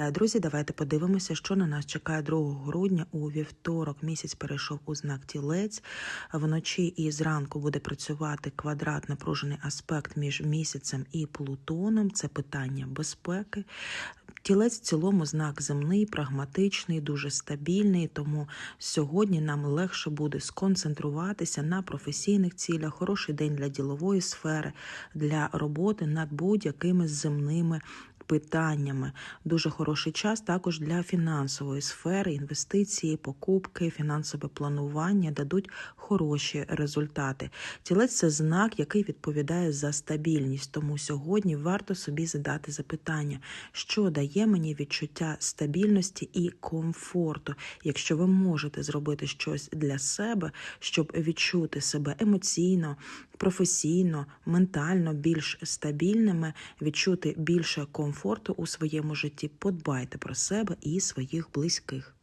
Е, Друзі, давайте подивимося, що на нас чекає 2 грудня у вівторок. Місяць перейшов у знак тілець. Вночі і зранку буде працювати квадрат, напружений аспект між місяцем і Плутоном. Це питання безпеки. Тілець в цілому знак земний, прагматичний, дуже стабільний. Тому сьогодні нам легше буде сконцентруватися на професійних цілях. Хороший день для ділової сфери, для роботи над будь-якими земними питаннями. Дуже хороший час також для фінансової сфери, інвестиції, покупки, фінансове планування дадуть хороші результати. Тілець це знак, який відповідає за стабільність. Тому сьогодні варто собі задати запитання, що дає мені відчуття стабільності і комфорту. Якщо ви можете зробити щось для себе, щоб відчути себе емоційно, професійно, ментально більш стабільними, відчути більше комфорту у своєму житті, подбайте про себе і своїх близьких.